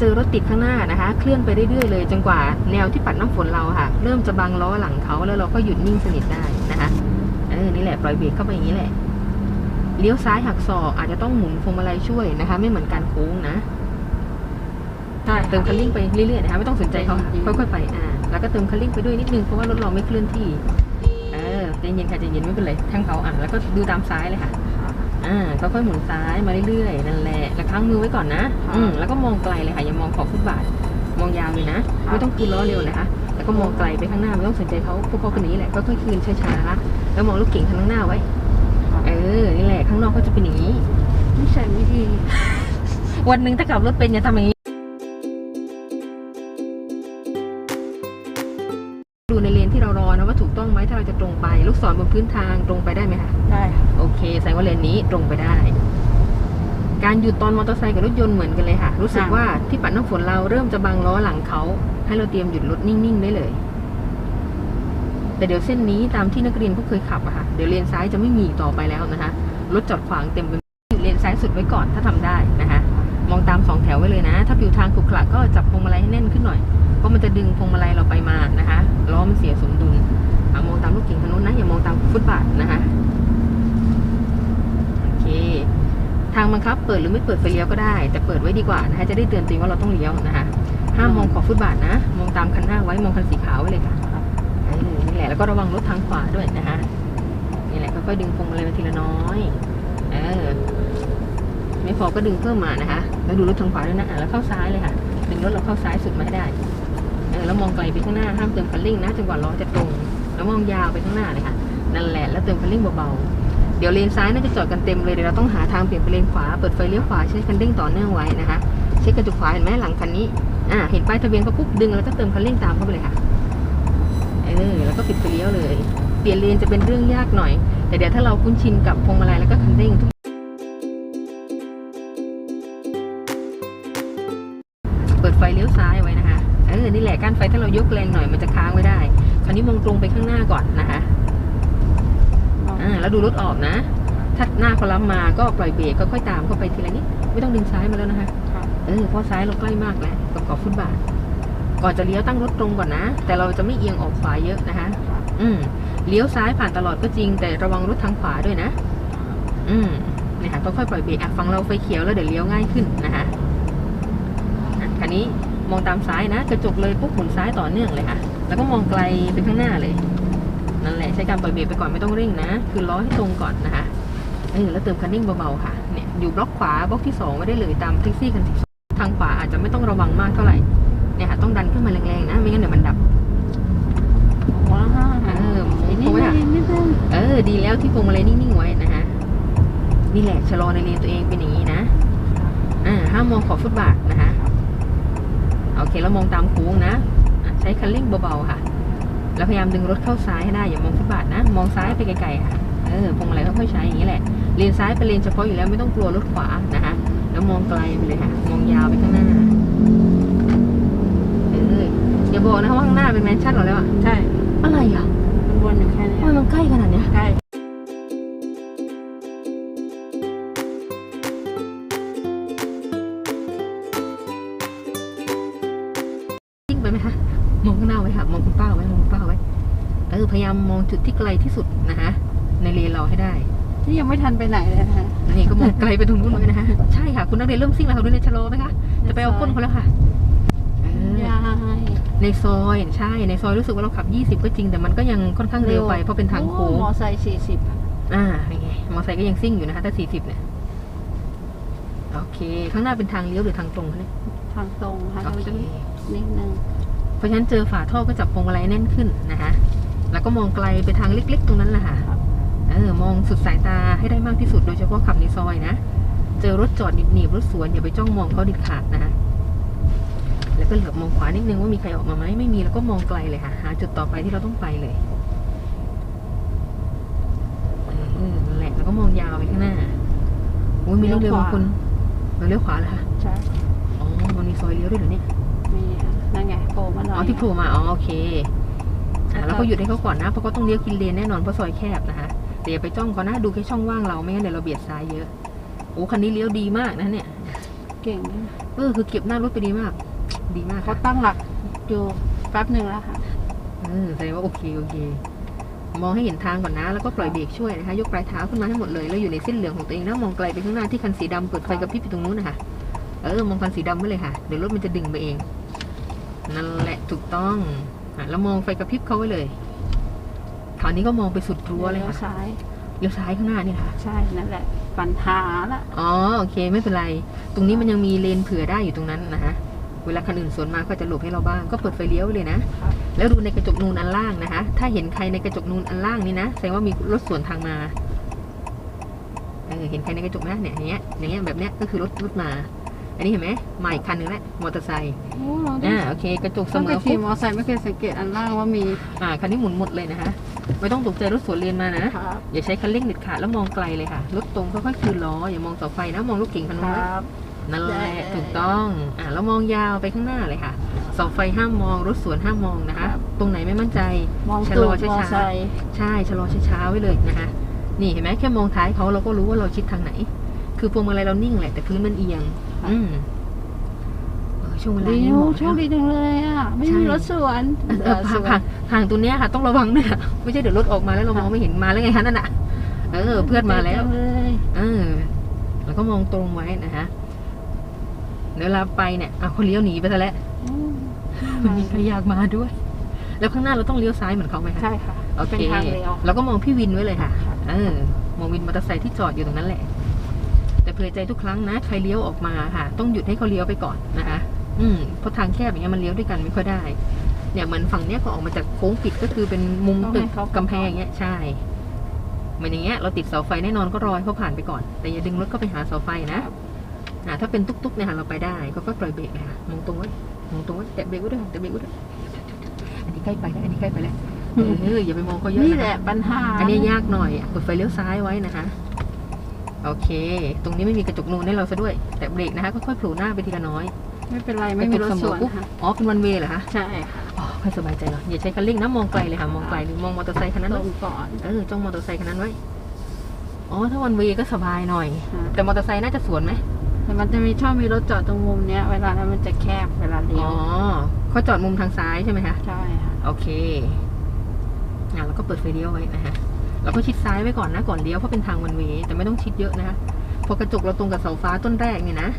เจอรถติดข้างหน้านะคะ เคลื่อนไปเรื่อยๆเลยจนกว่าแนวที่ปัดน้ำฝนเราค่ะ เริ่มจะบังล้อหลังเขาแล้วเราก็หยุดนิ่งสนิทได้นะคะเออนี่แหละปล่อยเบรกเข้าไปอย่างนี้แหละเลี้ยวซ้ายหักศอกอาจจะต้องหมุนพวงมาลัยช่วยนะคะ ไม่เหมือนการโค้งนะได้เติมคันเร่งไปเรื่อยๆนะคะไม่ต้องสนใจเขาค่อยๆไปอ่าแล้วก็เติมคันเร่งไปด้วยนิดนึงเพราะว่ารถเราไม่เคลื่อนที่ เออใจเย็นค่ะใจเย็นไม่เป็นไรแทงเขาอะแล้วก็ดูตามซ้ายเลยค่ะ อ่าค่อยๆหมุนซ้ายมาเรื่อยๆนั่นแหละแล้วค้างมือไว้ก่อนนะอืมแล้วก็มองไกลเลยค่ะอย่ามองขอบฟุตบาทมองยาวเลยนะ ไม่ต้องคืนล้อเร็วนะคะแล้วก็มองไกลไปข้างหน้าไม่ต้องสนใจเขาพวกเขาคนนี้แหละค่อยๆคืนช้าๆแล้วมองรถเก่งข้างหน้าไว้ เออนี่แหละข้างนอกก็จะเป็นอย่างนี้ไม่ใช่ไม่ดีวันหนึ่งถ้าขับรถเป็นอย่าทำอย่างนี้ เราจะตรงไป ลูกศรบนพื้นทางตรงไปได้ไหมคะ ได้ค่ะโอเคแสดงว่าเลนนี้ตรงไปได้ การหยุดตอนมอเตอร์ไซค์กับรถยนต์เหมือนกันเลยค่ะ รู้สึกว่าที่ปัดน้ำฝนเราเริ่มจะบังล้อหลังเขา ให้เราเตรียมหยุดรถนิ่งๆได้เลย แต่เดี๋ยวเส้นนี้ตามที่นักเรียนเขาเคยขับอะค่ะ เดี๋ยวเลนซ้ายจะไม่มีอีกต่อไปแล้วนะคะ รถจอดขวางเต็มไปหมดเลนซ้ายสุดไว้ก่อนถ้าทำได้นะคะ มองตามสองแถวไว้เลยนะ ถ้าผิวทางขรุขระก็จับพวงมาลัยให้แน่นขึ้นหน่อย เพราะมันจะดึงพวงมาลัยเราไปมานะคะ ล้อมันเสียสมดุล อะมองตามลูกเก่งทางนู้นนะอย่ามองตามฟุตบาทนะคะโอเค ทางบังคับ เปิดหรือไม่เปิดไฟเลี้ยวก็ได้ แต่เปิดไว้ดีกว่านะคะจะได้เตือนตัวเองว่าเราต้องเลี้ยวนะคะห้ามมองขอบฟุตบาทนะ มองตามคันหน้าไว้มองคันสีขาวไว้เลยค่ะนี่แหละแล้วก็ระวังรถทางขวาด้วยนะคะนี่แหละค่อยๆดึงพวงมาลัยมาทีละน้อยเออไม่พอก็ดึงเพิ่มมานะคะ แล้วดูรถทางขวาด้วยนะอะแล้วเข้าซ้ายเลยค่ะดึงรถเราเข้าซ้ายสุดมาให้ได้เออแล้วมองไกลไปข้างหน้าห้ามเติมคันเร่งนะจนกว่าล้อจะตรง แล้วมองยาวไปข้างหน้าเลยค่ะ นั่นแหละ แล้วเติมคันเร่งเบาๆ เดี๋ยวเลนซ้ายน่าจะจอดกันเต็มเลย เดี๋ยวเราต้องหาทางเปลี่ยนไปเลนขวา เปิดไฟเลี้ยวขวาใช้คันเร่งต่อเนื่องไว้นะคะ เช็คกระจกขวาเห็นไหมหลังคันนี้ อ่า เห็นป้ายทะเบียนก็ปุ๊บดึงแล้วก็เติมคันเร่งตามเข้าไปเลยค่ะ เออ แล้วก็ปิดไฟเลี้ยวเลย เปลี่ยนเลนจะเป็นเรื่องยากหน่อย แต่เดี๋ยวถ้าเราคุ้นชินกับพวงมาลัยแล้วก็คันเร่งทุกเปิดไฟเลี้ยวซ้ายไว้นะคะ เออ นี่แหละก้านไฟถ้าเรายกแรงหน่อยมันจะค้างไว้ได้ คราวนี้มองตรงไปข้างหน้าก่อนนะคะ อ่า แล้วดูรถออกนะ ถ้าหน้าเขาล้ำมาก็ปล่อยเบรกก็ค่อยตามเข้าไปทีละนิด ไม่ต้องดึงซ้ายมาแล้วนะคะค่ะเออเพราะซ้ายเราใกล้มากแล้วกับขอบฟุตบาท ก่อนจะเลี้ยวตั้งรถตรงก่อนนะ แต่เราจะไม่เอียงออกขวาเยอะนะคะ อืม เลี้ยวซ้ายผ่านตลอดก็จริง แต่ระวังรถทางขวาด้วยนะ อืมเนี่ยค่ะค่อยๆปล่อยเบรกอะฟังเราไฟเขียวแล้วเดี๋ยวเลี้ยวง่ายขึ้นนะคะอะคันนี้มองตามซ้ายนะ กระจกเลยปุ๊บหมุนซ้ายต่อเนื่องเลยค่ะ แล้วก็มองไกลไปข้างหน้าเลย นั่นแหละใช้การปล่อยเบรกไปก่อนไม่ต้องเร่งนะ คือล้อให้ตรงก่อนนะคะเออแล้วเติมคันเร่งเบาๆค่ะเนี่ยอยู่บล็อกขวาบล็อกที่สองไม่ได้เลยตามแท็กซี่คันที่สองทางขวาอาจจะไม่ต้องระวังมากเท่าไหร่เนี่ยค่ะต้องดันขึ้นมาแรงๆนะไม่งั้นเดี๋ยวมันดับว้าวเออนิดเพราะว่านึงนิดนึงเออ ดีแล้วที่พวงมาลัยนิ่งๆไว้นะคะนี่แหละชะลอในเลนตัวเองเป็นอย่างนี้นะอ่าห้ามมองขอบฟุตบาทนะคะโอเคแล้วมองตามโค้งนะอะ ใช้คันเร่งเบาๆค่ะ แล้วพยายามดึงรถเข้าซ้ายให้ได้อย่ามองฟุตบาทนะ มองซ้ายไปไกลๆค่ะ เออพวงมาลัยค่อยๆใช้อย่างนี้แหละ เลนซ้ายเป็นเลนเฉพาะอยู่แล้วไม่ต้องกลัวรถขวานะคะ แล้วมองไกลไปเลยค่ะ มองยาวไปข้างหน้า เอออย่าบอกนะคะว่าข้างหน้าเป็นแมนชั่นหรอแล้วอะใช่ อะไรอะมันวนอยู่แค่นี้ทำไมมันใกล้ขนาดเนี้ยใกล้ จุดที่ไกลที่สุดนะคะในเลนเราให้ได้ที่ยังไม่ทันไปไหนเลยนะคะนี่ก็มองไกลไปตรงนู้นเลยนะคะใช่ค่ะคุณนักเรียนเริ่มซิ่งแล้วค่ะดูในชะลอไหมคะจะไปเอาก้นเขาแล้วค่ะเออยายในซอยใช่ในซอยรู้สึกว่าเราขับ 20 ก็จริงแต่มันก็ยังค่อนข้างเร็วไปเพราะเป็นทางโค้งมอไซค์สี่สิบอ่าเป็นไงมอเตอร์ไซค์ก็ยังซิ่งอยู่นะคะถ้า 40 เนี่ยโอเค ข้างหน้าเป็นทางเลี้ยวหรือทางตรงคะเนี่ยทางตรงค่ะโอเคนิดนึงเพราะฉะนั้นเจอฝาท่อก็จับพวงมาลัยแน่นขึ้นนะคะ แล้วก็มองไกลไปทางเล็ก ๆ ตรงนั้นแหละค่ะ เออ มองสุดสายตาให้ได้มากที่สุดโดยเฉพาะขับในซอยนะ เจอรถจอดหนีบๆรถสวนอย่าไปจ้องมองเขาดิดขาดนะคะแล้วก็เหลือบมองขวานิดนึงว่ามีใครออกมาไหมไม่มีแล้วก็มองไกลเลยค่ะ หาจุดต่อไปที่เราต้องไปเลยเออนั่นแหละแล้วก็มองยาวไปข้างหน้าอุ้ยมีรถเร็วบางคนเราเลี้ยวขวาเหรอคะใช่อ๋อมันมีซอยเลี้ยวด้วยเหรอเนี่ยมีค่ะนั่นไงโผล่มาหน่อยอ๋อที่โผล่มาอ๋อโอเค อะแล้วก็หยุดให้เขาก่อนนะ เพราะเขาต้องเลี้ยวกินเลนแน่นอนเพราะซอยแคบนะคะแต่อย่าไปจ้องเขานะดูแค่ช่องว่างเราไม่งั้นเดี๋ยวเราเบียดซ้ายเยอะโอ้คันนี้เลี้ยวดีมากนะเนี่ย เก่งนะเออคือเก็บหน้ารถไปดีมาก ดีมากเขาค่ะตั้งหลักอยู่แป๊บหนึ่งแล้วค่ะเออแสดงว่าโอเคโอเค มองให้เห็นทางก่อนนะ แล้วก็ปล่อยเบรกช่วยนะคะ ยกปลายเท้าขึ้นมาให้หมดเลย แล้วอยู่ในเส้นเหลืองของตัวเองแล้วมองไกลไปข้างหน้าที่คันสีดำเปิดไฟกระพริบอยู่ตรงนู้นนะคะเออมองคันสีดำไว้เลยค่ะ เดี๋ยวรถมันจะดึงไปเอง นั่นแหละถูกต้อง อะแล้วมองไฟกระพริบเขาไว้เลยคราวนี้ก็มองไปสุดรั้วเลยเลี้ยวค่ะซ้ายเลี้ยวซ้ายข้างหน้านี่ค่ะใช่นั่นแหละปัญหาละอ๋อโอเคไม่เป็นไร ตรงนี้มันยังมีเลนเผื่อได้อยู่ตรงนั้นนะคะเวลาคันอื่นสวนมาก็จะหลบให้เราบ้างก็เปิดไฟเลี้ยวไว้เลยนะครับแล้วดูในกระจกนูนอันล่างนะคะ ถ้าเห็นใครในกระจกนูนอันล่างนี้นะแสดงว่ามีรถสวนทางมาเออเห็นใครในกระจกไหมเนี่ยอย่างเงี้ยอย่างเงี้ยแบบเนี้ยก็คือรถรถมา อันนี้เห็นไหมมาอีกคันหนึ่งแล้วมอเตอร์ไซค์โอ้เราได้อ่าโอเค กระจกเสต้องมไปอขี่ปุ๊บมอไซค์ไม่เคยสังเกตอันล่างว่ามีอ่าคันนี้หมุนหมดเลยนะคะ ไม่ต้องตกใจรถสวนเลนมานะ ครับอย่าใช้คันเร่งเด็ดขาดแล้วมองไกลเลยค่ะรถตรงค่อยๆคืนล้ออย่ามองเสาไฟนะมองรถเก่งคันคนู้นรันะบนั่นแหละได้ถูกต้องอ่าแล้วมองยาวไปข้างหน้าเลยค่ะเสาไฟห้ามมองรถสวนห้ามมองนะคะ ตรงไหนไม่มั่นใจ มองชะตูลอดช้ามอๆไซค์ใช่ชะลอช้าๆไว้เลยนะคะ นี่เห็นไหมแค่มองท้ายเขาเราก็รู้ว่าเราชิดทางไหน คือพวงมาลัยเรานิ่งแหละแต่พื้นมันเอียง อืมเออช่วงเวลาดีนี้โอ้เหมาะโชคดีจังเลยอะ ไม่ใช่มีรถสวนเออเออห่างห่างห่างตรงเนี้ยค่ะ ต้องระวังด้วยค่ะไม่ใช่เดี๋ยวรถออกมาแล้วเรามองไม่เห็นมาแล้วไงคะนั่นน่ะเออ เพื่อนมาแล้ว ดีจังเลยเออแล้วก็มองตรงไว้นะคะเดี๋ยวเราไปเนี่ยเอาเขาเลี้ยวหนีไปซะแล้วอืมมันมีใครอยากมาด้วย แล้วข้างหน้าเราต้องเลี้ยวซ้ายเหมือนเขาไหมคะใช่ค่ะ โอเคเป็นทางเลี้ยวแล้วก็มองพี่วินไว้เลยค่ะค่ะ เออมองวินมอเตอร์ไซค์ที่จอดอยู่ตรงนั้นแหละแต่เผื่อใจทุกครั้งนะ ใครเลี้ยวออกมาค่ะ ต้องหยุดให้เขาเลี้ยวไปก่อนนะคะ อืมเพราะทางแคบอย่างเงี้ยมันเลี้ยวด้วยกันไม่ค่อยได้ เนี่ยเหมือนฝั่งเนี้ยก็ออกมาจากโค้งปิดก็คือเป็นมุมต้องตึให้กเขากำแพงอย่างเงี้ยใช่เหมือนอย่างเงี้ยเราติดเสาไฟแน่นอนก็รอให้เขาผ่านไปก่อน แต่อย่าดึงรถเข้าไปหาเสาไฟนะอ่าถ้าเป็นตุ๊กๆเนี่ยค่ะเราไปได้ก็ก็ปล่อยเบรกเลยค่ะมองตรงไว้มองตรงไว้แตะเบรกไว้ด้วยแตะเบรกไว้ด้วยอันนี้ใกล้ไปแล้วอันนี้ใกล้ไปแล้วเอออย่าไปมองเขาเยอะนี่นะแหคะละปัญหาอันนี้ยากหน่อยเปิดไฟเลี้ยวซ้ายไว้นะคะ โอเค ตรงนี้ไม่มีกระจกนูนให้เราซะด้วย แต่เบรกนะคะค่อยๆโผล่หน้าไปทีละน้อยไม่เป็นไรไม่มีรถสวนปุ๊บค่ะอ๋อเป็นวันเวย์เหรอคะใช่ค่ะอ๋อค่อยสบายใจหน่อยอย่าใช้คันเร่งนะมองไกลเลยค่ะมองไกลหรือมองมอเตอร์ไซค์คันนั้นตรไว้งก่อนเออจ้องมอเตอร์ไซค์คันนั้นไว้อ๋อถ้าวันเวย์ก็สบายหน่อยค่ะแต่มอเตอร์ไซค์น่าจะสวนไหมแต่มันจะมีชอบมีรถจอดตรงมุมเนี้ย เวลานั้นมันจะแคบเวลาเลี้ยอ๋วอเขาจอดมุมทางซ้ายใช่ไหมคะใช่ค่ะโอเคอะแล้วก็เปิดไฟเลี้ยวไว้นะคะ แล้วก็ชิดซ้ายไว้ก่อนนะก่อนเลี้ยวเพราะเป็นทางวันเวย์แต่ไม่ต้องชิดเยอะนะคะพอกระจกเราตรงกับเสาฟ้าต้นแรกเนี่ยนะ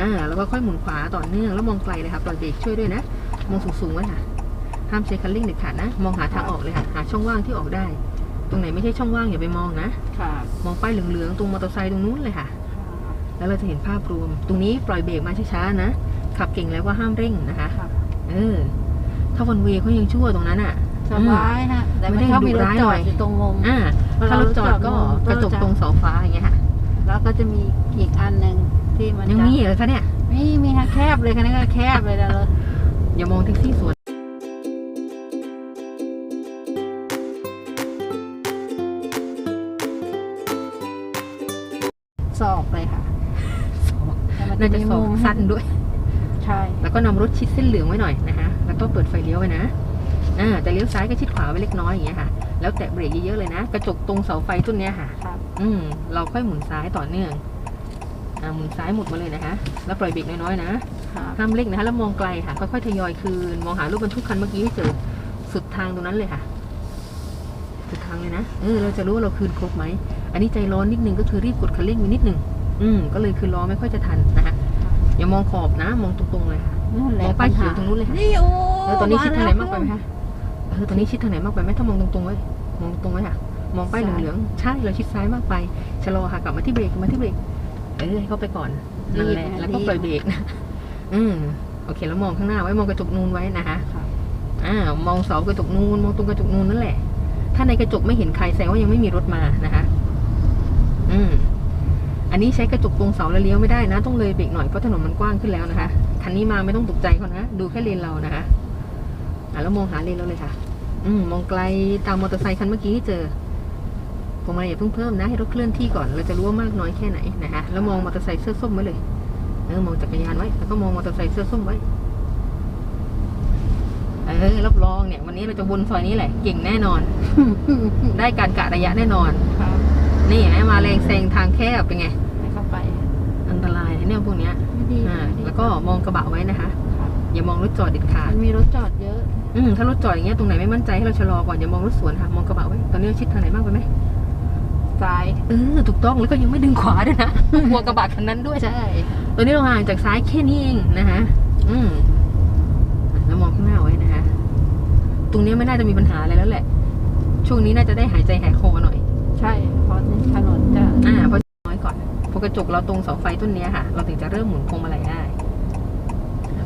อ่าแล้วก็ค่อยหมุนขวาต่อเนื่องแล้วมองไกลเลยค่ะปล่อยเบรกช่วยด้วยนะ มองสูงๆไว้ค่ะห้ามใช้คันเร่งเด็ดขาดนะ มองหาทางออกเลยค่ะ หาช่องว่างที่ออกได้ ตรงไหนไม่ใช่ช่องว่างอย่าไปมองนะค่ะมองป้ายเหลืองๆตรงมอเตอร์ไซค์ตรงนู้นเลยค่ะ แล้วเราจะเห็นภาพรวม ตรงนี้ปล่อยเบรกมาช้าๆนะขับเก่งแล้วก็ห้ามเร่งนะคะค่ะเออ ถ้าวันเวย์เขายังชั่วตรงนั้นอะ สบายฮะ แต่ไม่ไม่ได้ชอบมีรดุถร้ายจหน่ออดยอยู่ตรงมุมอ่าเวลาถ้ารถจอดก็รถจอดมุมกระจกก็จะตรงเสาฟ้าอย่างเงี้ยค่ะ แล้วก็จะมีอีกอันหนึ่งที่มันยังจะมีเหรอคะเนี่ยมีมีฮะแคบเลยคันนี้ก็แคบเลยนะเลยอย่ามองแท็กซี่สวนศอกเลยค่ะแต่มัน่าจะมีสองมุมสั้นด้วย ใช่ แล้วก็นำรถชิดเส้นเหลืองไว้หน่อยนะคะ แล้วก็เปิดไฟเลี้ยวไว้นะ อ่าแต่เลี้ยวซ้ายก็ชิดขวาไว้เล็กน้อยอย่างเงี้ยค่ะ แล้วแตะเบรกเยอะๆเลยนะ กระจกตรงเสาไฟต้นเนี้ยค่ะ ครับ อืม เราค่อยหมุนซ้ายต่อเนื่อง อ่า หมุนซ้ายหมุดมาเลยนะคะ แล้วปล่อยเบรกน้อยๆนะ ครับห้ามเร่งนะคะ แล้วมองไกลค่ะ ค่อยๆทยอยคืน มองหารถบรรทุกคันเมื่อกี้ให้เจอ สุดทางตรงนั้นเลยค่ะ สุดทางเลยนะ เออ เราจะรู้ว่าเราคืนครบไหม อันนี้ใจร้อนนิดนึงก็คือรีบกดคันเร่งไปนิดนึง อืม ก็เลยคือล้อไม่ค่อยจะทันนะคะอย่ามองขอบนะ มองตรงๆเลยค่ะนั่นแหมละองป้ายเขียวตรงนู้นเลยค่ะ นี่โอ้เออตอนนี้ชิดทางไหนมากไปไหมแล้คะเออตอนนี้ชิดทางไหนมากไปไหมถ้ามองตรงๆไว้มองตรงไว้ค่ะ มองป้ายเหลืองๆใช่เราชิดซ้ายมากไปชะลอค่ะกลับมาที่เบรกกลับมาที่เบรกเออให้เข้าไปก่อนนั่นแหละแล้วก็ปล่อยเบรกนะอืมโอเคแล้วมองข้างหน้าไว้มองกระจกนูนไว้นะคะครับอ่ามองเสากระจกนูนมองตรงกระจกนูนนั่นแหละ ถ้าในกระจกไม่เห็นใครแสดงว่ายังไม่มีรถมานะคะอืมอันนี้ใช้กระจกตรงเสาแล้วเลี้ยวไม่ได้นะ ต้องเลยเบรกหน่อยเพราะถนนมันกว้างขึ้นแล้วนะคะคันนี้มาไม่ต้องตกใจเขานะดูแค่เลนเรานะคะอะแล้วมองหาเลนเราเลยค่ะ อืมมองไกลตามมอเตอร์ไซค์คันเมื่อกี้ที่เจอพวงมาลัยอย่าเพิ่งเพิ่มนะ ให้รถเคลื่อนที่ก่อน เราจะรู้ว่ามากน้อยแค่ไหนนะคะแล้วมองมอเตอร์ไซค์เสื้อส้มไว้เลยเออมองจักรยานไว้ แล้วก็มองมอเตอร์ไซค์เสื้อส้มไว้ เอเออรับรองเนี่ย วันนี้เราจะวนซอยนี้แหละ เก่งแน่นอน ได้การกะระยะแน่นอนครับนี่เห็นไหมมาแรงแซงทางแคบเป็นไงให้เข้าไป อันตรายนะเนี่ยพวกเนี้ยไม่ดีอ่าไม่ดีแล้วก็มองกระบะไว้นะคะครับอย่ามองรถจอดเด็ดขาดมันมีรถจอดเยอะ อืมถ้ารถจอดอย่างเงี้ยตรงไหนไม่มั่นใจให้เราชะลอก่อนอย่ามองรถสวนค่ะมองกระบะไว้ตอนนี้เราชิดทางไหนมากไปไหมซ้ายเออถูกต้องแล้วก็ยังไม่ดึงขวาด้วยนะกลัวกระบะคันนั้นด้วยใช่ตอนนี้เราห่างจากซ้ายแค่นี้เองนะคะอืมแล้วมองข้างหน้าไว้นะคะตรงนี้ไม่น่าจะมีปัญหาอะไรแล้วแหละ ช่วงนี้น่าจะได้หายใจหายคอหน่อย ใช่เพราะถนนจะอ่าเพราะน้อยก่อนพอกระจกเราตรงเสาไฟต้นเนี้ยค่ะ เราถึงจะเริ่มหมุนพวงมาลัยได้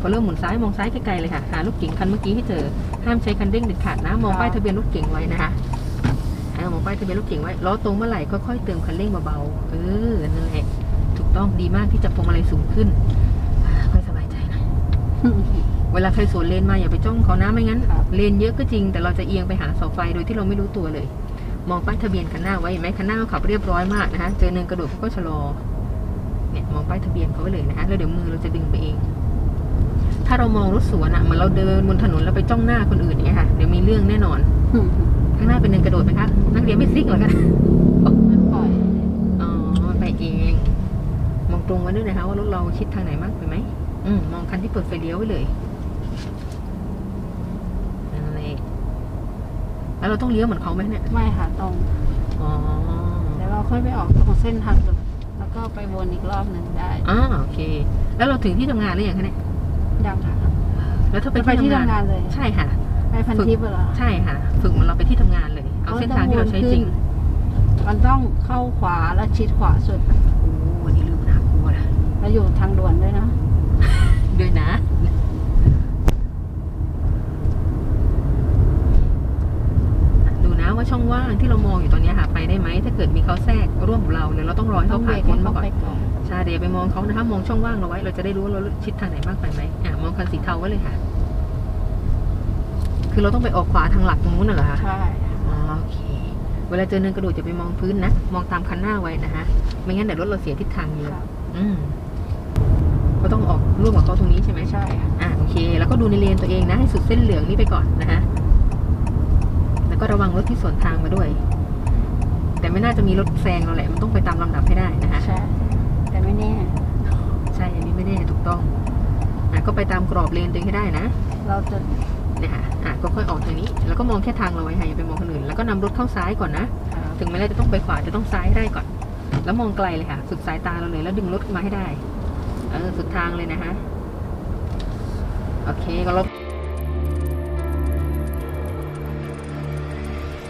อ่าพอเริ่มหมุนซ้ายมองซ้ายไกลๆเลยค่ะหาลูกเก๋งคันเมื่อกี้ให้เจอห้ามใช้คันเร่งเด็ดขาดนะมองป้ายทะเบียนรถเก๋งไว้นะคะมองป้ายทะเบียนรถเก๋งไว้ล้อตรงเมื่อไหร่ค่อยๆเติมคันเร่งเบาๆเออนั่นแหละถูกต้องดีมากที่จับพวงมาลัยสูงขึ้นค่อยสบายใจหน่อยเวลาใครสวนเลนมาอย่าไปจ้องเขานะไม่งั้น เลนเยอะก็จริง แต่เราจะเอียงไปหาเสาไฟโดยที่เราไม่รู้ตัวเลย มองป้ายทะเบียนคันหน้าไว้เห็นไหมคันหน้าเขาขับเรียบร้อยมากนะคะเจอเนินกระโดดเขาก็ชะลอเนี่ยมองป้ายทะเบียนเขาไว้เลยนะคะแล้วเดี๋ยวมือเราจะดึงไปเอง ถ้าเรามองรถสวนอะเหมือนเราเดินบนถนนแล้วไปจ้องหน้าคนอื่นอย่างเงี้ยค่ะเดี๋ยวมีเรื่องแน่นอนข้างหน้าเป็นเนินกระโดดไหมคะนักเรียนไม่ซิกเหรอคะไม่ปล่อยอ๋อไปเอง มองตรงไว้ด้วยนะคะว่ารถเราชิดทางไหนมากไปไหมอืมมองคันที่เปิดไฟเลี้ยวไว้เลยนั่นเองแล้วเราต้องเลี้ยวเหมือนเขาไหมเนี่ยไม่ค่ะตรงอ๋อเดี๋ยวเราค่อยไปออกตรงเส้นทางสุดแล้วก็ไปวนอีกรอบหนึ่งได้อ่าโอเค แล้วเราถึงที่ทำงานหรือยังคะเนี่ย ยังค่ะแล้วถ้าไปไปที่ที่ทำทำงางานนเลย ใช่ค่ะ ไปพันทิปเหรอ ใช่ค่ะ ฝึกเหมือนเราไปที่ทำงานเลย เอาเส้นทางที่เราใช้จริง มันต้องเข้าขวาและชิดขวาสุด โอ้วันนี้ลืมน่ากลัวนะแล้วอยู่ทางด่วนด้วยนะ ด้วยนะดูนะว่าช่องว่างที่เรามองอยู่ตอนเนี้ยค่ะไปได้ไหมถ้าเกิดมีเขาแทรกร่วมกับเราเนี่ยเราต้องรอให้ต้อเขางเบรผ่านกพ้ให้นเขามาก่อน ไปก่อนใช่เดี๋ยวไปมองเขานะคะมองช่องว่างเราไว้ เราจะได้รู้ว่าเราชิดทางไหนมากไปไหมอ่ามองคันสีเทาไว้เลยค่ะ คือเราต้องไปออกขวาทางหลักตรงนู้นน่ะเหรอคะใช่อ๋อโอเค เวลาเจอเนินกระโดดจะไปมองพื้นนะ มองตามคันหน้าไว้นะคะไม่งั้นเดี๋ยวรถเราเสียทิศทางเยอะครับอืมก็ต้องออกร่วมกับเขาตรงนี้ใช่ไหมใช่ค่ะอ่าโอเค แล้วก็ดูในเลนตัวเองนะให้สุดเส้นเหลืองนี้ไปก่อนนะคะแล้วก็ระวังรถที่สวนทางมาด้วย แต่ไม่น่าจะมีรถแซงเราแหละ มันต้องไปตามลำดับให้ได้นะคะใช่แต่ ไม่แน่ ใช่อันนี้ไม่แน่ถูกต้องอะก็ไปตามกรอบเลนตัวเองให้ได้นะเราจะเนี่ยค่ะอะก็ค่อยออกทางนี้ แล้วก็มองแค่ทางเราไว้ค่ะอย่าไปมองคนอื่นแล้วก็นำรถเข้าซ้ายก่อนนะ ถึงแม้เราจะต้องไปขวาจะต้องซ้ายให้ได้ก่อน แล้วมองไกลเลยค่ะสุดสายตาเราเลย แล้วดึงรถมาให้ได้เออสุดทางเลยนะคะโอเคก็เรา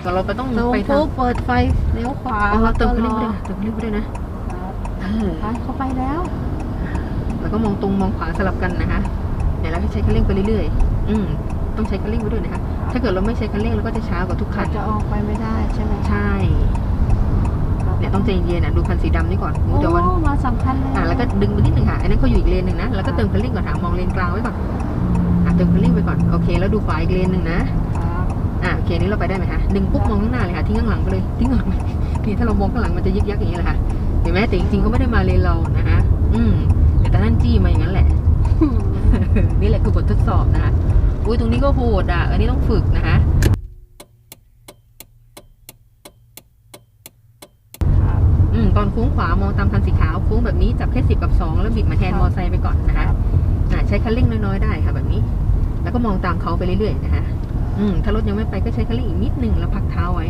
ก็เราไปต้องลงไปทางปุ๊บเปิดไฟเลี้ยวขวาอ๋อแล้วเติก็มคันรเร่งอไปด้วยนะเติมคันเร่งไปด้วยนะครับเออ ไปเข้าไปแล้ว แล้วก็มองตรงมองขวาสลับกันนะคะเนี่ยเราให้ใช้คันเร่งไปเรื่อยๆ อืมต้องใช้คันเร่งไปด้วยนะคะ ถ้าเกิดเราไม่ใช้คันเร่งเราก็จะช้ากว่าทุกคัเรานจะออกไปไม่ได้ใช่ไหมใช่เนี่ยต้องใจเย็นๆนะดูคันสีดำนี่ก่อนโอ้โอ้เดี๋ยววันมาสำคัญเลยอะแล้วก็ดึงไปนิดหนึ่งค่ะอันนั้นเขาอยู่อีกเลนหนึ่งนะแล้วก็เติมคันเร่งก่อนค่ะมองเลนกลางไว้ก่อนอะเติมคันเร่งไปก่อนโอเค แล้วดูขวาอีกเลนหนึ่งนะครับอะโอเคนี่เราไปได้ไหมคะดึงปุ๊บมองข้างหน้าเลยค่ะทิ้งข้างหลังไปเลยทิ้งข้างหลังไปนี่ถ้าเรามองข้างหลังมันจะยึกยักอย่างนี้แหละค่ะ เห็นไหมแต่จริงๆก็ไม่ได้มาเลนเรานะคะอืมแต่ตาท่านจี้มาอย่างนั้นแหละ นี่แหละคือบททดสอบนะคะอุ้ยตรงนี้ก็โหดอะ อันนี้ต้องฝึกนะคะครับอืมตอนโค้งขวามองตามคันสีขาวโค้งแบบนี้จับแค่สิบกับสองแล้วบิดมาแทนครับมอไซค์ไปก่อนนะคะอ่าใช้คันเร่งน้อยๆได้ค่ะแบบนี้ แล้วก็มองตามเขาไปเรื่อยๆนะคะอืมถ้ารถยังไม่ไปก็ใช้คันเร่งอีกนิดนึงแล้วพักเท้าไว้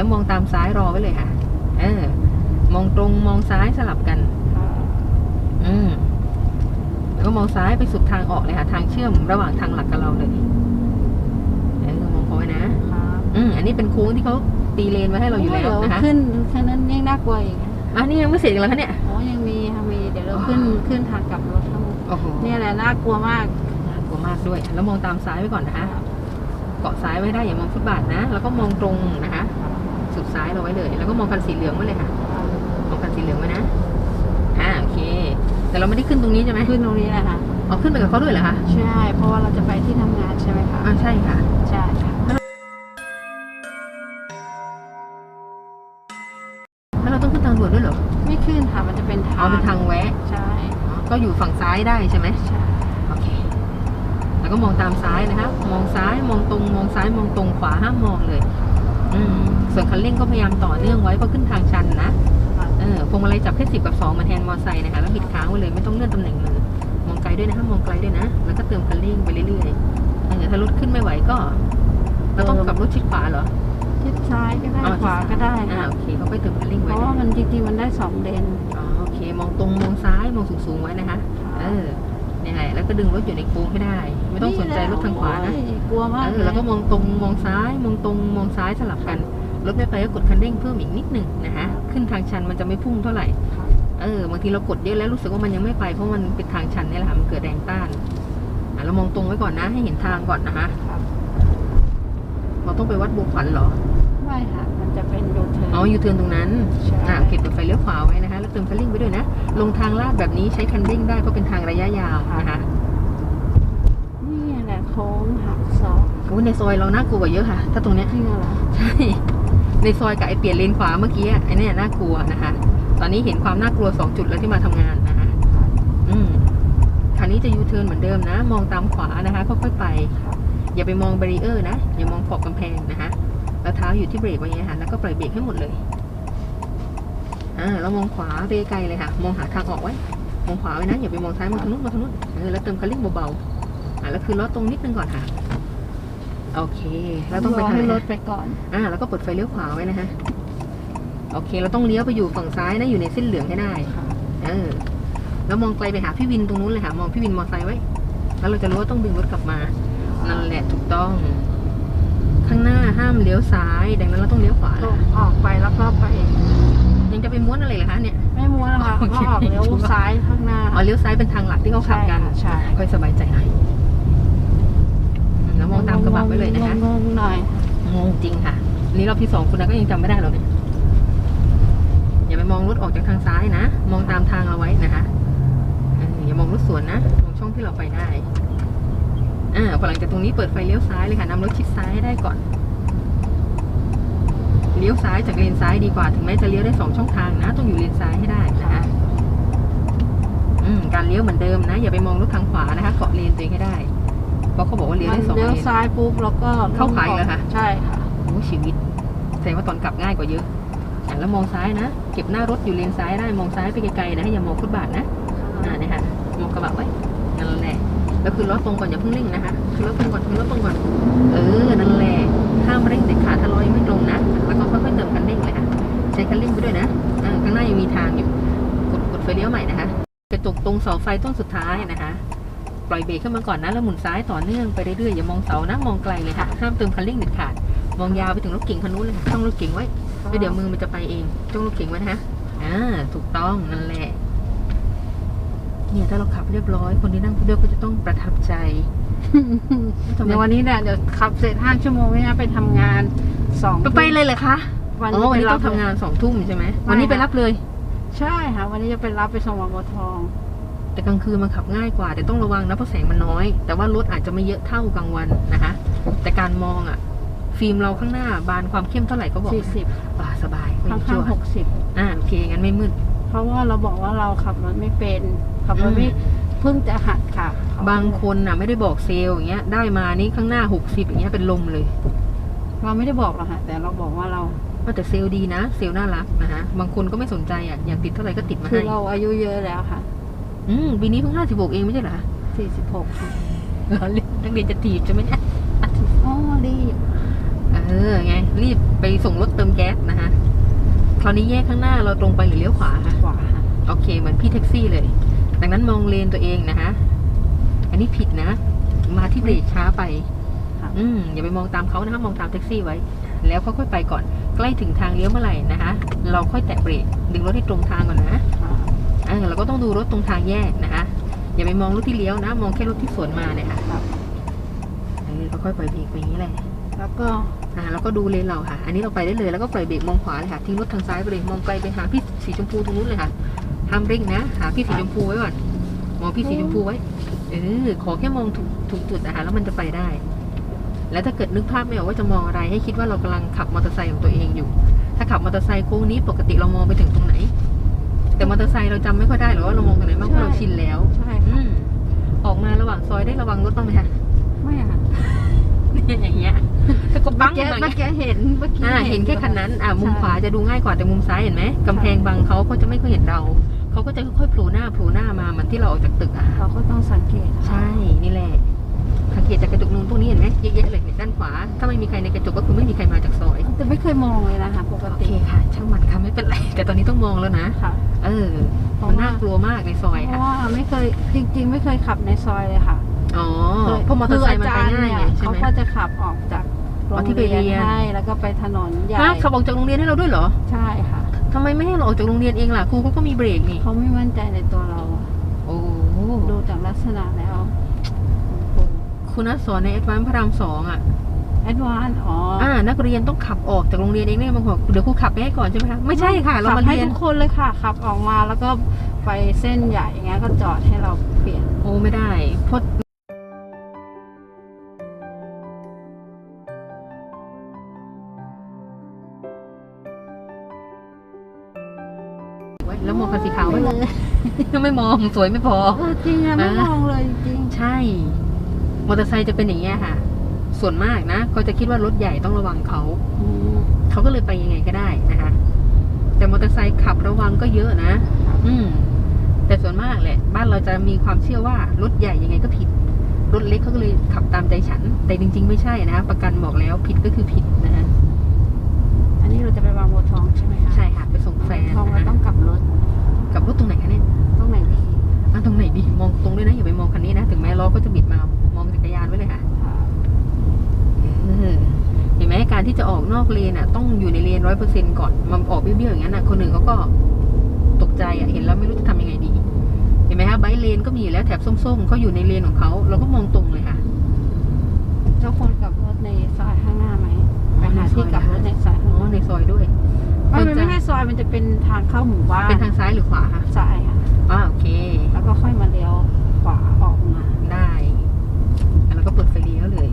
แล้วมองตามซ้ายรอไว้เลยค่ะ เออ มองตรงมองซ้ายสลับกันครับอืมแล้วก็มองซ้ายไปสุดทางออกเลยค่ะ ทางเชื่อมระหว่างทางหลักกับเราเลยเออมองเขาไว้นะครับอืมอันนี้เป็นโค้งที่เขาตีเลนไว้ให้เราอยู่แล้วโดี๋นะคะขึ้นแค่นั้นยังน่ากลัวอีกนะอันนี้ยังไม่เสร็จอีกแล้วคะเนี่ยโอ้ยังมีค่ะมีเดี๋ยวเราขึ้นขึ้นทางกลับรถข้างบนโอ้โหเนี่ยแหละน่ากลัวมากน่ากลัวมากด้วย แล้วมองตามซ้ายไว้ก่อนนะคะเกาะซ้ายไว้ได้อย่ามองฟุตบาทนะ แล้วก็มองตรงนะคะ สุดซ้ายเราไว้เลย แล้วก็มองคันสีเหลืองไว้เลยค่ะ มองคันสีเหลืองไว้นะ อ่าโอเค แต่เราไม่ได้ขึ้นตรงนี้ใช่ไหมขึ้นตรงนี้แหละค่ะอ๋อขึ้นไปกับเขาด้วยเหรอคะ ใช่ เพราะว่าเราจะไปที่ทำงานใช่ไหมคะ อ่าใช่ค่ะ ใช่ค่ะ แล้วเราต้องขึ้นทางด่วนด้วยเหรอ ไม่ขึ้นค่ะ มันจะเป็นทางอ๋อเป็นทางแวะใช่โอเคก็อยู่ฝั่งซ้ายได้ใช่ไหม ใช่ โอเค แล้วก็มองตามซ้ายนะครับมองซ้าย มองตรง มองซ้าย มองตรง ขวาห้ามมองเลยอืม ส่วนคันเร่งก็พยายามต่อเนื่องไว้เพราะขึ้นทางชันนะค่ะเออพวงมาลัยจับแค่สิบกับสองเหมันแทนมอไซค์นะคะแล้วบิดค้างไว้เลยไม่ต้องเลื่อนตำแหน่งเลยมองไกลด้วยนะห้ามมองไกลด้วยนะ แล้วก็เติมคันเร่งไปเรื่อยๆเออถ้ารถขึ้นไม่ไหวก็เราต้องกลับรถชิดขวาเหรอทิศซ้ายก็ได้อ๋อขวาก็ได้อ่าค่ะโอเคเขาไปเติมคันเร่งเพไว้ราะนะว่ามันจริงๆมันได้สองเลนอ๋อโอเค มองตรงมองซ้ายมองสูงๆไว้นะคะเออ เนี่ยแหละแล้วก็ดึงรถอยู่ในโค้งให้ได้ ไม่ต้องสนใจรถทางขวานะโอ้ยกลัวมากเออแล้วก็มองตรงมองซ้ายมองตรงมองซ้ายสลับกันรถไม่ไปก็กดคันเร่งเพิ่มอีกนิดหนึ่งนะคะขึ้นทางชันมันจะไม่พุ่งเท่าไหร่ค่ะเออบางทีเรากดเยอะแล้วรู้สึกว่ามันยังไม่ไปเพราะมันเป็นทางชันเนี่ยแหละค่ะมันเกิดแรงต้านอะเรามองตรงไว้ก่อนนะ ให้เห็นทางก่อนนะคะครับเราต้องไปวัดบัวขวัญเหรอไม่ค่ะมันจะเป็นยูเทิร์นอ๋ออยู่เทิร์นตรงนั้นใช่อะเก็บตัวไฟเลี้ยวขวาไว้นะคะแล้ว เติมคันเร่งไปด้วยนะ ลงทางลาดแบบนี้ใช้คันเร่งได้เพราะเป็นทางระยะยาวนะคะนี่แหละโค้งหักศอกโอ้ยในซอยเราน่ากลัวกว่าเยอะค่ะ ถ้าตรงเนี้ยจริงเหรอใช่ ในซอยกับไอเปลี่ยนเลนขวาเมื่อกี้อะไอเนี่ยน่ากลัวนะคะ ตอนนี้เห็นความน่ากลัวสองจุดแล้วที่มาทำงานนะคะอืมคราวนี้จะยูเทิร์นเหมือนเดิมนะ มองตามขวานะคะค่อยๆไปครับอย่าไปมองบารีเออร์นะอย่ามองขอบกำแพงนะคะแล้วเท้าอยู่ที่เบรกไว้อย่างเงี้ยค่ะแล้วก็ปล่อยเบรกให้หมดเลย อ่าแล้วมองขวาไปไกลเลยค่ะ มองหาทางออกไว้ มองขวาไว้นะอย่าไปมองซ้ายมองทางนู้นมองทางนู้นเออแล้วเติมคันเร่งเบาๆอ่าแล้วคือล้อตรงนิดนึงก่อนค่ะ โอเคแล้วต้องไปรอทางให้ไหนรนะถไปก่อน อ่า แล้วก็เปิดไฟเลี้ยวขวาไว้นะคะโอเค เราต้องเลี้ยวไปอยู่ฝั่งซ้ายนะอยู่ในเส้นเหลืองให้ได้ค่ะเออแล้วมองไกลไปหาพี่วินตรงนู้นเลยค่ะ มองพี่วินมอไซค์ไว้ แล้วเราจะรู้ว่าต้องดึงรถกลับมา นั่นแหละถูกต้อง ข้างหน้าห้ามเลี้ยวซ้าย ดังนั้นเราต้องเลี้ยวขวาลงออกไปแล้วก็ไปยั งจะไปม้วนอะไรเหรอคะเนี่ย ไม่ม้วนนะคะโอเคก็ออกเลี้ยวซ้ายข้างหน้าอ๋อเลี้ยวซ้ายเป็นทางหลักที่เขาขับกันใช่ค่อยสบายใจหน่อยอืมแล้วมองตามกระบะไว้เลยนะคะงงๆหน่อยงงจริงค่ะอันนี้รอบที่สองคุณนะก็ยังจำไม่ได้หรอกเนี่ยอย่าไปมองรถออกจากทางซ้ายนะ มองตามทางเราไว้นะคะเอออย่ามองรถสวนนะมองช่องที่เราไปได้อ่าพอหลังจากตรงนี้เปิดไฟเลี้ยวซ้ายเลยค่ะนำรถชิดซ้ายให้ได้ก่อน เลี้ยวซ้ายจากเลนซ้ายดีกว่าถึงแม้จะเลี้ยวได้สองช่องทางนะ ต้องอยู่เลนซ้ายให้ได้นะคะอืมการเลี้ยวเหมือนเดิมนะ อย่าไปมองรถทางขวานะคะเกาะเลนตัวเองให้ได้ เพราะเขาบอกว่าเลี้ยวมันได้สองเลี้ยวเลนซ้ายปุ๊บแล้วก็เข้าขายเหรอคะใช่ค่ะโอ้ชีวิตแสดงว่าตอนกลับง่ายกว่าเยอะอะแล้วมองซ้ายนะ เก็บหน้ารถอยู่เลนซ้ายได้มองซ้ายไปไกลๆนะอย่ามองฟุตบาทนะอ่าเนี่ยค่ะมองกระบะไว้นั่นแหละแล้วคือล้อตรงก่อนอย่าเพิ่งเร่งนะคะคือล้อตรงก่อนคือล้อตรงก่อน เออนั่นแหละ ห้ามเร่งเด็ดขาดถ้าล้อยังไม่ตรงนะ แล้วก็ค่อยๆเติมคันเร่งเลยค่ะ ใช้คันเร่งไปด้วยนะข้างหน้ายังมีทางอยู่ กดกดไฟเลี้ยวใหม่นะคะ กระจกตรงเสาไฟต้นสุดท้ายนะคะ ปล่อยเบรกขึ้นมาก่อนนะ แล้วหมุนซ้ายต่อเนื่องไปเรื่อยๆ อย่ามองเสานะ มองไกลเลยค่ะ ห้ามเติมคันเร่งเด็ดขาด มองยาวไปถึงรถเก่งคันนู้นเลยค่ะต้องรถเก่งไว้ แล้วเดี๋ยวมือมันจะไปเอง จ้องรถเก่งไว้นะคะอ่า ถูกต้องนั่นแหละ เนี่ยถ้าเราขับเรียบร้อย คนที่นั่งด้วยก็จะต้องประทับใจ เดี๋ยววันนี้เนี่ยเดี๋ยวขับเสร็จห้าชั่วโมงไม่งั้นไปทำงานสองไปไปเลยเลยคะวันอ๋อนี้วันไปนี้รัต้บองทำงานสองทุ่มใช่ไหมไม่วันนี้ไปค่ะรับเลย ใช่ค่ะ วันนี้จะไปรับไปส่งบางบัวทอง แต่กลางคืนมันขับง่ายกว่า แต่ต้องระวังนะเพราะแสงมันน้อย แต่ว่ารถอาจจะไม่เยอะเท่ากลางวันนะคะ แต่การมองอะฟิล์มเราข้างหน้าบานความเข้มเท่าไหร่ก็บอกสี่สิบอ่าสบายไม่ข้างชั่วๆหกสิบอ่าโอเคงั้นไม่มืดเพราะว่าเราบอกว่าเราขับรถไม่เป็น ขับรถไม่ เพิ่งจะหัดค่ะบางคนน่ะไม่ได้บอกเซลล์อย่างเงี้ย ได้มานี่ข้างหน้าหกสิบอย่างเงี้ยเป็นลมเลย เราไม่ได้บอกหรอกค่ะแต่เราบอกว่าเราว่าแต่เซลล์ดีนะเซลล์น่ารักนะคะบางคนก็ไม่สนใจอะอยากติดเท่าไหร่ก็ติดมาคือให้เราอายุเยอะแล้วค่ะ อืมปีนี้เพิ่งห้าสิบหกเองไม่ใช่เหรอสี่สิบหกค่ะเราเรียนนักเรียนจะถีบใช่ไหมเนี่ยอ๋อรีบเออไงรีบไปส่งรถเติมแก๊สนะคะคราวนี้แยกข้างหน้าเราตรงไปหรือเลี้ยวขวาคะขวาค่ะโอเคเหมือนพี่แท็กซี่เลย ดังนั้นมองเลนตัวเองนะคะอันนี้ผิดนะ มาที่เบรกช้าไปค่ะอืมอย่าไปมองตามเขานะคะมองตามแท็กซี่ไว้ แล้วค่อยๆไปก่อน ใกล้ถึงทางเลี้ยวเมื่อไหร่นะคะ เราค่อยแตะเบรก ดึงรถให้ตรงทางก่อนนะค่ะเออเราก็ต้องดูรถตรงทางแยกนะคะอย่าไปมองรถที่เลี้ยวนะ มองแค่รถที่สวนมาเนี่ยค่ะครับเออค่อยๆปล่อยเบรกไปอย่างนี้แหละแล้วก็อ่าแล้วก็ดูเลนเราค่ะ อันนี้เราไปได้เลย แล้วก็ปล่อยเบรกมองขวาเลยค่ะ ทิ้งรถทางซ้ายไปเลย มองไกลไปหาพี่สีชมพูตรงนู้นเลยค่ะ ห้ามเร่งนะ หาพี่สีชมพูไว้ก่อนมองพี่สีชมพูไว้ เออ ขอแค่มองถูกถูกจุดนะคะแล้วมันจะไปได้ แล้วถ้าเกิดนึกภาพไม่ออกว่าจะมองอะไร ให้คิดว่าเรากำลังขับมอเตอร์ไซค์ของตัวเองอยู่ ถ้าขับมอเตอร์ไซค์โค้งนี้ปกติเรามองไปถึงตรงไหน แต่มอเตอร์ไซค์เราจำไม่ค่อยได้หรอกว่าเรามองตรงไหนบ้างเพราะเราชินแล้วใช่อืค่ะมออกมาระหว่างซอยได้ระวังรถบ้างไหมคะ ไม่อะค่ะเนี่ยอย่างเงี้ยแต่ก็บังเมื่อกี้มาเมื่อกี้เห็นเมื่อกี้อ่าเห็นแค่คันนั้น อ่ามุมใช่ขวาจะดูง่ายกว่าแต่มุมซ้ายเห็นไหมกำแพงบังเขาก็จะไม่ค่อยเห็นเรา เขาก็จะค่อยๆโผล่หน้าโผล่หน้ามาเหมือนที่เราออกจากตึกอะเราก็ต้องสังเกตค่ะใช่นี่แหละสังเกตจากกระจกนูนพวกนี้เห็นไหมเยอะๆเลยเนี่ยด้านขวา ถ้าไม่มีใครในกระจกก็คือไม่มีใครมาจากซอย แต่ไม่เคยมองเลยนะคะปกโอติเคค่ะ ช่างมันค่ะไม่เป็นไร แต่ตอนนี้ต้องมองแล้วนะค่ะ เออเพราะมันว่าน่ากลัวมากในซอยเพค่ะราะว่าไม่เคยจริง ๆ ไม่เคยขับในซอยเลยค่ะอ๋อคยเพราะมอเตอร์ไซค์มันไปคือง่ายไงอจรใช่เขาไหมก็จะขับออกจากโรอ๋องที่ไปเรียนเรียนให้แล้วก็ไปถนนใหญ่ฮะขับออกจากโรงเรียนให้เราด้วยเหรอใช่ค่ะ ทำไมไม่ให้เราออกจากโรงเรียนเองล่ะครูเขาก็มีเบรกนี่ เขาไม่มั่นใจในตัวเราอะโอ้ดูจากลักษณะแล้วคุณนัทสอนในแอดวานซ์พระรามสองอะแอดวานอ๋อออ่า นักเรียนต้องขับออกจากโรงเรียนเองเนี่ยบางคนบอกเดี๋ยวครูขับไปให้ก่อนใช่ไหมคะไม่ใช่ค่ะ เราขับมาให้เรียนทุกคนเลยค่ะ ขับออกมาแล้วก็ไปเส้นใหญ่อย่างเงี้ยก็จอดให้เราเปลี่ยน โอ้ไม่ได้เพราะ ไม่มองไม่มองสวยไม่พอ เออจริงอะไม่อ่ามมองเลยจริง ใช่ มอเตอร์ไซค์จะเป็นอย่างเงี้ยค่ะ ส่วนมากนะเขาจะคิดว่ารถใหญ่ต้องระวังเขาอืมเขาก็เลยไปยังไงก็ได้นะคะ แต่มอเตอร์ไซค์ขับระวังก็เยอะนะ อืม แต่ส่วนมากแหละ บ้านเราจะมีความเชื่อว่ารถใหญ่ยังไงก็ผิด รถเล็กเขาก็เลยขับตามใจฉัน แต่จริง ๆ ไม่ใช่นะคะประกันบอกแล้วผิดก็คือผิดนะคะอันนี้เราจะไปวางบัวทองใช่ไหมคะ ใช่ค่ะ ไปส่งแฟนทองนะเราคะต้องกลับรถ กลับรถตรงไหนคะเนี่ยตรงไหนดีอะตรงไหนดีมองตรงด้วยนะอย่าไปมองคันนี้นะ ถึงแม้ล้อก็จะบิดมามองจักรยานไว้เลยค่ะค่ะเออเห็นไหมการที่จะออกนอกเลนอะ ต้องอยู่ในเลนร้อยเปอร์เซ็นก่อนมันออกเบี้ยวๆอย่างนั้นอะคนหนึ่งเขาก็ตกใจอะเห็นแล้วไม่รู้จะทำยังไงดี เห็นไหมคะไบค์เลนก็มีอยู่แล้วแถบส้มๆเขาอยู่ในเลนของเขาเราก็มองตรงเลยค่ะเจ้าคนกลับรถในซอยข้างหน้าไหมไปหาที่กลับรถในซอยข้างอ๋อหน้าในซอยด้วย ไม่มันไม่ใช่ซอยมันจะเป็นทางเข้าหมู่บ้านเป็นทางซ้ายหรือขวาคะซ้ายค่ะอ่าโอเค แล้วก็ค่อยมาเลี้ยวขวาออกมาได้แล้วก็เปิดไฟเลี้ยวเลย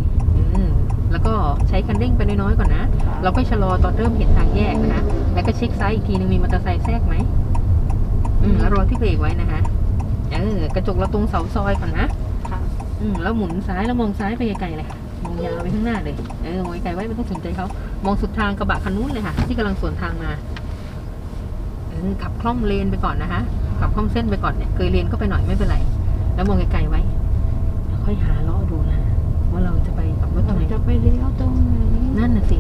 เออแล้วก็ใช้คันเร่งไปน้อยๆก่อนนะ เราก็ชะลอตอนเริ่มเห็นทางแยกนะคะ แล้วก็เช็คซ้ายอีกทีนึงมีมอเตอร์ไซค์แทรกไหมอืมแล้วรอที่เบรกไว้นะคะเออกระจกเราตรงเสาซอยก่อนนะค่ะอืมแล้วหมุนซ้ายแล้วมองซ้ายไปไกลๆเลยค่ะ มองยาวไปข้างหน้าเลยเออมองไกลๆไว้ไม่ต้องสนใจเขามองสุดทางกระบะคันนู้นเลยค่ะ ที่กำลังสวนทางมาเออขับคล่อมเลนไปก่อนนะคะขับคล่อมเส้นไปก่อนเนี่ยเกยเลนก็ไปหน่อยไม่เป็นไร แล้วมองไกลๆไว้แล้วค่อยหาล้อดูนะว่าเราจะไปกับรถตรเรางไหนจะไปเลี้ยวตรงไหนนั่นน่ะสิ